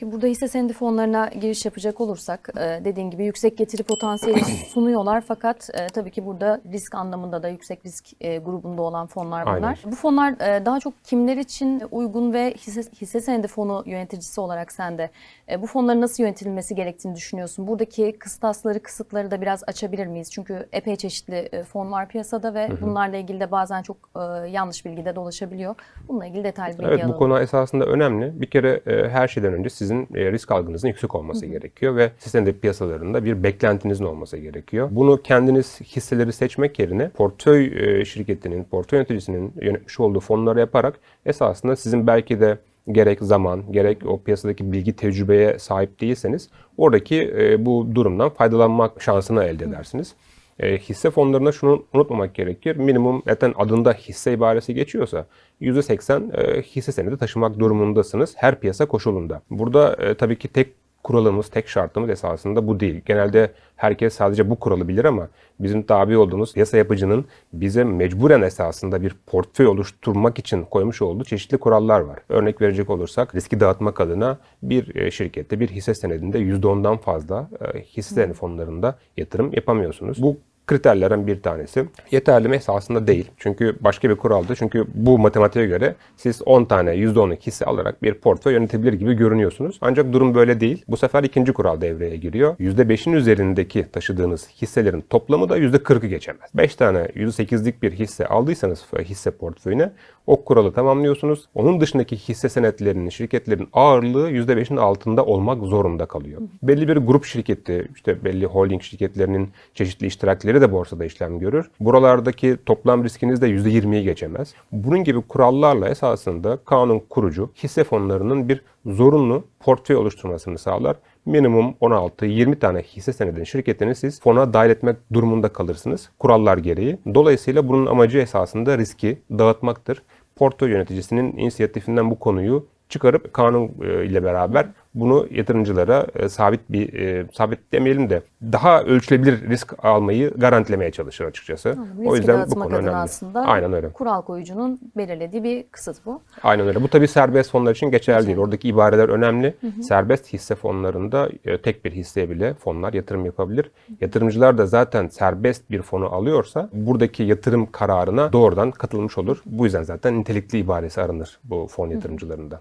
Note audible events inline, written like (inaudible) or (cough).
Peki burada hisse senedi fonlarına giriş yapacak olursak e, dediğin gibi yüksek getiri potansiyeli (clears throat) sunuyorlar fakat e, tabii ki burada risk anlamında da yüksek risk e, grubunda olan fonlar bunlar. Aynen. Bu fonlar daha çok kimler için uygun ve hisse, hisse senedi fonu yöneticisi olarak sen de bu fonların nasıl yönetilmesi gerektiğini düşünüyorsun? Buradaki kıstasları, kısıtları da biraz açabilir miyiz? Çünkü epey çeşitli fon var piyasada ve bunlarla ilgili de bazen çok yanlış bilgi de dolaşabiliyor. Bununla ilgili detaylı bilgi Evet alalım. bu konu esasında önemli. Bir kere her şeyden önce sizin e, risk algınızın yüksek olması gerekiyor ve de piyasalarında bir beklentinizin olması gerekiyor. Bunu kendiniz hisseleri seçmek yerine portföy e, şirketinin, portföy yöneticisinin yönetmiş olduğu fonları yaparak esasında sizin belki de gerek zaman, gerek o piyasadaki bilgi tecrübeye sahip değilseniz oradaki e, bu durumdan faydalanmak şansını elde edersiniz. E, hisse fonlarında şunu unutmamak gerekir. Minimum zaten adında hisse ibaresi geçiyorsa %80 e, hisse senedi taşımak durumundasınız her piyasa koşulunda. Burada e, tabii ki tek kuralımız, tek şartımız esasında bu değil. Genelde herkes sadece bu kuralı bilir ama bizim tabi olduğumuz yasa yapıcının bize mecburen esasında bir portföy oluşturmak için koymuş olduğu çeşitli kurallar var. Örnek verecek olursak riski dağıtmak adına bir e, şirkette bir hisse senedinde %10'dan fazla e, hisse senedi fonlarında yatırım yapamıyorsunuz. Bu kriterlerden bir tanesi. Yeterli mi? Esasında değil. Çünkü başka bir kuraldı. Çünkü bu matematiğe göre siz 10 tane %10'luk hisse alarak bir portföy yönetebilir gibi görünüyorsunuz. Ancak durum böyle değil. Bu sefer ikinci kural devreye giriyor. %5'in üzerindeki taşıdığınız hisselerin toplamı da %40'ı geçemez. 5 tane %8'lik bir hisse aldıysanız hisse portföyüne o kuralı tamamlıyorsunuz. Onun dışındaki hisse senetlerinin, şirketlerin ağırlığı %5'in altında olmak zorunda kalıyor. Belli bir grup şirketi, işte belli holding şirketlerinin çeşitli iştirakleri de borsada işlem görür. Buralardaki toplam riskiniz de %20'yi geçemez. Bunun gibi kurallarla esasında kanun kurucu hisse fonlarının bir zorunlu portföy oluşturmasını sağlar. Minimum 16-20 tane hisse senedinin şirketini siz fona dahil etmek durumunda kalırsınız kurallar gereği. Dolayısıyla bunun amacı esasında riski dağıtmaktır. Portföy yöneticisinin inisiyatifinden bu konuyu çıkarıp kanun e, ile beraber bunu yatırımcılara e, sabit bir e, sabit demeyelim de daha ölçülebilir risk almayı garantilemeye çalışır açıkçası. Riski o yüzden bu konu önemli. aslında Aynen öyle. kural koyucunun belirlediği bir kısıt bu. Aynen öyle. Bu tabii serbest fonlar için geçerli değil. Oradaki ibareler önemli. Serbest hisse fonlarında e, tek bir hisseye bile fonlar yatırım yapabilir. Yatırımcılar da zaten serbest bir fonu alıyorsa buradaki yatırım kararına doğrudan katılmış olur. Bu yüzden zaten nitelikli ibaresi aranır bu fon yatırımcılarında.